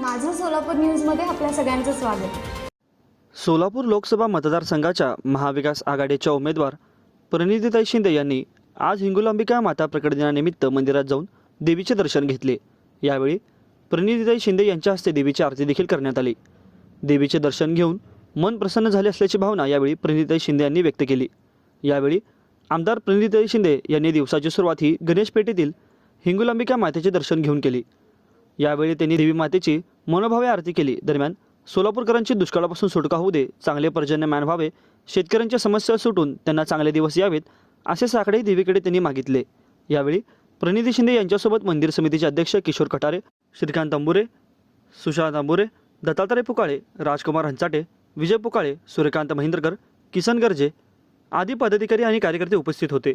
माझं सोलापूर न्यूजमध्ये आपल्या सगळ्यांचं स्वागत. सोलापूर लोकसभा मतदारसंघाच्या महाविकास आघाडीच्या उमेदवार प्रणितीताई शिंदे यांनी आज हिंगुलांबिका माता प्रकट दिनानिमित्त मंदिरात जाऊन देवीचे दर्शन घेतले. यावेळी प्रणितीताई शिंदे यांच्या हस्ते देवीची आरती देखील करण्यात आली. देवीचे दर्शन घेऊन मन प्रसन्न झाले असल्याची भावना यावेळी प्रणितीताई शिंदे यांनी व्यक्त केली. यावेळी आमदार प्रणितीताई शिंदे यांनी दिवसाची सुरुवात ही गणेश पेठेतील हिंगुलांबिका मातेचे दर्शन घेऊन केली. यावेळी त्यांनी देवी मातेची मनोभावे आरती केली. दरम्यान सोलापूरकरांची दुष्काळापासून सुटका होऊ दे चांगले पर्जन्यमान व्हावे शेतकऱ्यांच्या समस्या सुटून त्यांना चांगले दिवस यावेत असे साकडे देवीकडे त्यांनी मागितले. यावेळी प्रणिती शिंदे यांच्यासोबत मंदिर समितीचे अध्यक्ष किशोर कटारे श्रीकांत अंबुरे सुशांत अंबुरे दत्तात्रय पुकाळे राजकुमार हंचाटे विजय पुकाळे सूर्यकांत महिंद्रकर किसन गर्जे आदी पदाधिकारी आणि कार्यकर्ते उपस्थित होते.